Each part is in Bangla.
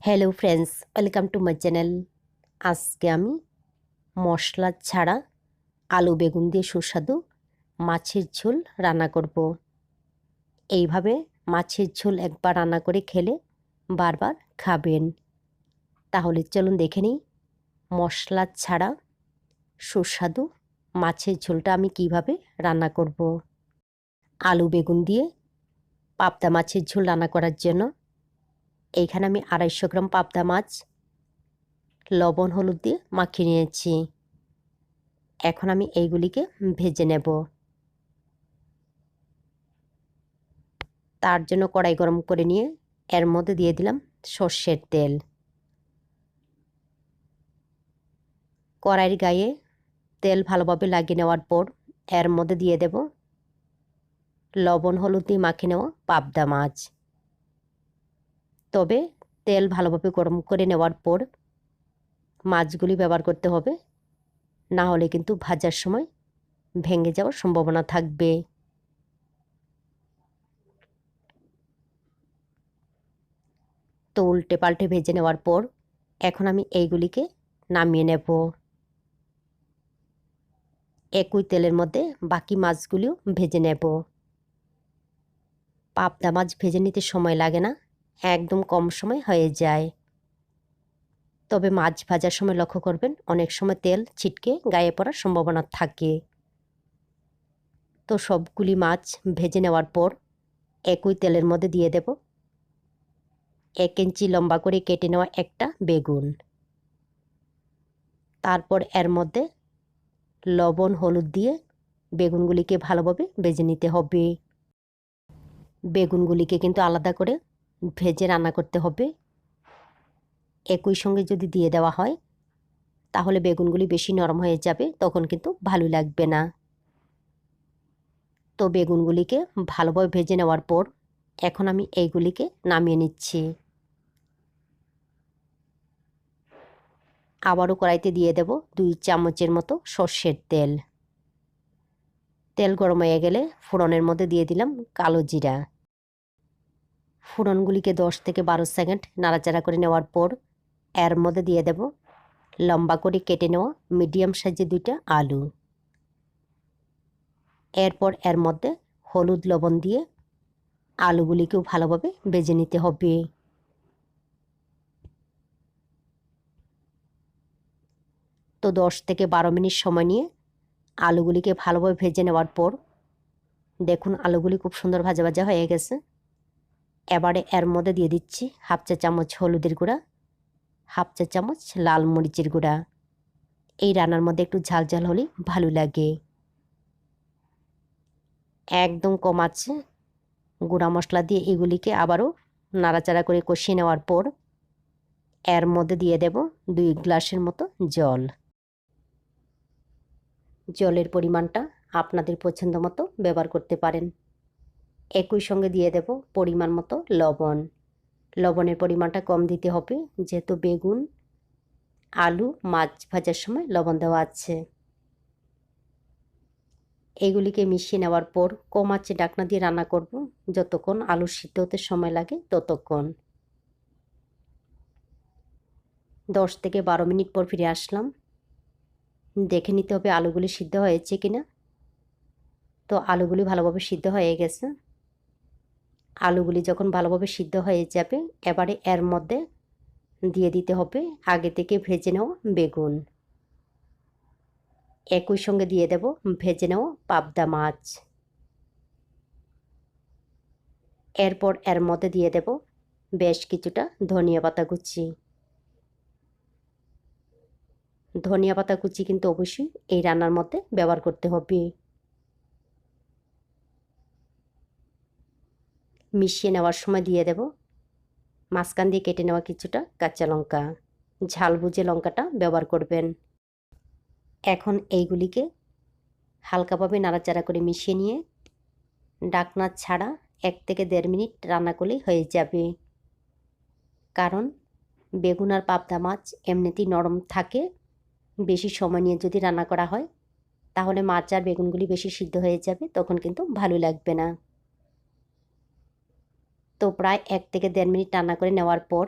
Hello friends welcome to my channel আজকে আমি মশলা ছাড়া আলু বেগুন দিয়ে সুস্বাদু মাছের ঝোল রান্না করব। এইভাবে মাছের ঝোল একবার রান্না করে খেলে বারবার খাবেন। তাহলে চলুন দেখে নিই মশলা ছাড়া সুস্বাদু মাছের ঝোলটা আমি কীভাবে রান্না করব। আলু বেগুন দিয়ে পাবদা মাছের ঝোল রান্না করার জন্য এইখানে আমি আড়াইশো গ্রাম পাবদা মাছ, লবণ, হলুদ দিয়ে মাখিয়ে নিয়েছি। এখন আমি এইগুলিকে ভেজে নেব। তার জন্য কড়াই গরম করে নিয়ে এর মধ্যে দিয়ে দিলাম সর্ষের তেল। কড়াইয়ের গায়ে তেল ভালোভাবে লাগিয়ে নেওয়ার পর এর মধ্যে দিয়ে দেব লবণ, হলুদ দিয়ে মাখিয়ে নেওয়া পাবদা মাছ। তবে তেল ভালোভাবে গরম করে নেওয়ার পর মাছগুলি ব্যবহার করতে হবে। না হলে কিন্তু ভাজার সময় ভেঙে যাওয়ার সম্ভাবনা থাকবে। তো উল্টে পাল্টে ভেজে নেওয়ার পর এখন আমি এইগুলিকে নামিয়ে নেব। একই তেলের মধ্যে বাকি মাছগুলিও ভেজে নেব। পাবদা মাছ ভেজে নিতে সময় লাগে না। একদম কম সময় হয়ে যায়। তবে মাছ ভাজার সময় লক্ষ্য করবেন, অনেক সময় তেল ছিটকে গায়ে পড়ার সম্ভাবনা থাকে। তো সবগুলি মাছ ভেজে নেওয়ার পর একই তেলের মধ্যে দিয়ে দেব এক ইঞ্চি লম্বা করে কেটে নেওয়া একটা বেগুন। তারপর এর মধ্যে লবণ, হলুদ দিয়ে বেগুনগুলিকে ভালোভাবে ভেজে নিতে হবে। বেগুনগুলিকে কিন্তু আলাদা করে ভেজে রান্না করতে হবে। একই সঙ্গে যদি দিয়ে দেওয়া হয়, তাহলে বেগুনগুলি বেশি নরম হয়ে যাবে, তখন কিন্তু ভালো লাগবে না। তো বেগুনগুলিকে ভালোভাবে ভেজে নেওয়ার পর এখন আমি এইগুলিকে নামিয়ে নিচ্ছি। আবারও কড়াইতে দিয়ে দেব দুই চামচের মতো সর্ষের তেল। তেল গরম হয়ে গেলে ফোড়নের মধ্যে দিয়ে দিলাম কালো জিরা। ফোড়নগুলিকে দশ থেকে বারো সেকেন্ড নাড়াচাড়া করে নেওয়ার পর এর মধ্যে দিয়ে দেব লম্বা করে কেটে নেওয়া মিডিয়াম সাইজের দুইটা আলু। এরপর এর মধ্যে হলুদ লবণ দিয়ে আলুগুলিকেও ভালোভাবে বেজে নিতে হবে। তো দশ থেকে বারো মিনিট সময় নিয়ে আলুগুলিকে ভালোভাবে ভেজে নেওয়ার পর দেখুন আলুগুলি খুব সুন্দর ভাজা ভাজা হয়ে গেছে। এবারে এর মধ্যে দিয়ে দিচ্ছি হাফ চা চামচ হলুদের গুঁড়া, হাফ চা চামচ লাল মরিচের গুঁড়া। এই রান্নার মধ্যে একটু ঝাল ঝাল হলে ভালো লাগে। একদম কম আছে। গুঁড়া মশলা দিয়ে এগুলিকে আবারও নাড়াচাড়া করে কষিয়ে নেওয়ার পর এর মধ্যে দিয়ে দেব দুই গ্লাসের মতো জল। জলের পরিমাণটা আপনাদের পছন্দ মতো ব্যবহার করতে পারেন। একই সঙ্গে দিয়ে দেব পরিমাণ মতো লবণ। লবণের পরিমাণটা কম দিতে হবে, যেহেতু বেগুন, আলু, মাছ ভাজার সময় লবণ দেওয়া আছে। এগুলিকে মিশিয়ে নেওয়ার পর কম আছে ডাকনা দিয়ে রান্না করব, যতক্ষণ আলু সিদ্ধ হতে সময় লাগে ততক্ষণ। দশ থেকে বারো মিনিট পর ফিরে আসলাম। দেখে নিতে হবে আলুগুলি সিদ্ধ হয়েছে কিনা। তো আলুগুলি ভালোভাবে সিদ্ধ হয়ে গেছে। আলুগুলি যখন ভালোভাবে সিদ্ধ হয়ে যাবে, এবারে এর মধ্যে দিয়ে দিতে হবে আগে থেকে ভেজে নেওয়া বেগুন। একই সঙ্গে দিয়ে দেব ভেজে নেওয়া পাবদা মাছ। এরপর এর মধ্যে দিয়ে দেব বেশ কিছুটা ধনিয়া পাতা কুচি। ধনিয়া পাতা কুচি কিন্তু অবশ্যই এই রান্নার মধ্যে ব্যবহার করতে হবে। মিশিয়ে নেওয়ার সময় দিয়ে দেব। মাঝখান দিয়ে কেটে নেওয়া কিছুটা কাঁচা লঙ্কা। ঝাল বুঝে লঙ্কাটা ব্যবহার করবেন। এখন এইগুলিকে হালকাভাবে নাড়াচাড়া করে মিশিয়ে নিয়ে ডাকনা ছাড়া এক থেকে দেড় মিনিট রান্না করলেই হয়ে যাবে। কারণ বেগুন আর পাবদা মাছ এমনিতেই নরম থাকে। বেশি সময় নিয়ে যদি রান্না করা হয়, তাহলে মাছ আর বেগুনগুলি বেশি সিদ্ধ হয়ে যাবে, তখন কিন্তু ভালো লাগবে না। তো প্রায় এক থেকে দেড় মিনিট রান্না করে নেওয়ার পর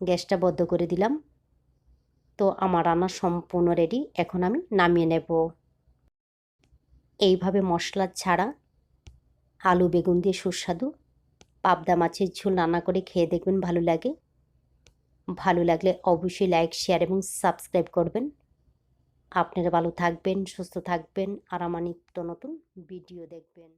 গ্যাসটা বদ্ধ করে দিলাম। তো আমার রান্না সম্পূর্ণ রেডি এখন আমি নামিয়ে নেব। এইভাবে মশলা ছাড়া আলু, বেগুন দিয়ে সুস্বাদু পাবদা মাছের ঝোল রান্না করে খেয়ে দেখবেন ভালো লাগে। ভালো লাগলে অবশ্যই লাইক শেয়ার এবং সাবস্ক্রাইব করবেন। আপনারা ভালো থাকবেন, সুস্থ থাকবেন আর আমার নিত্য নতুন ভিডিও দেখবেন।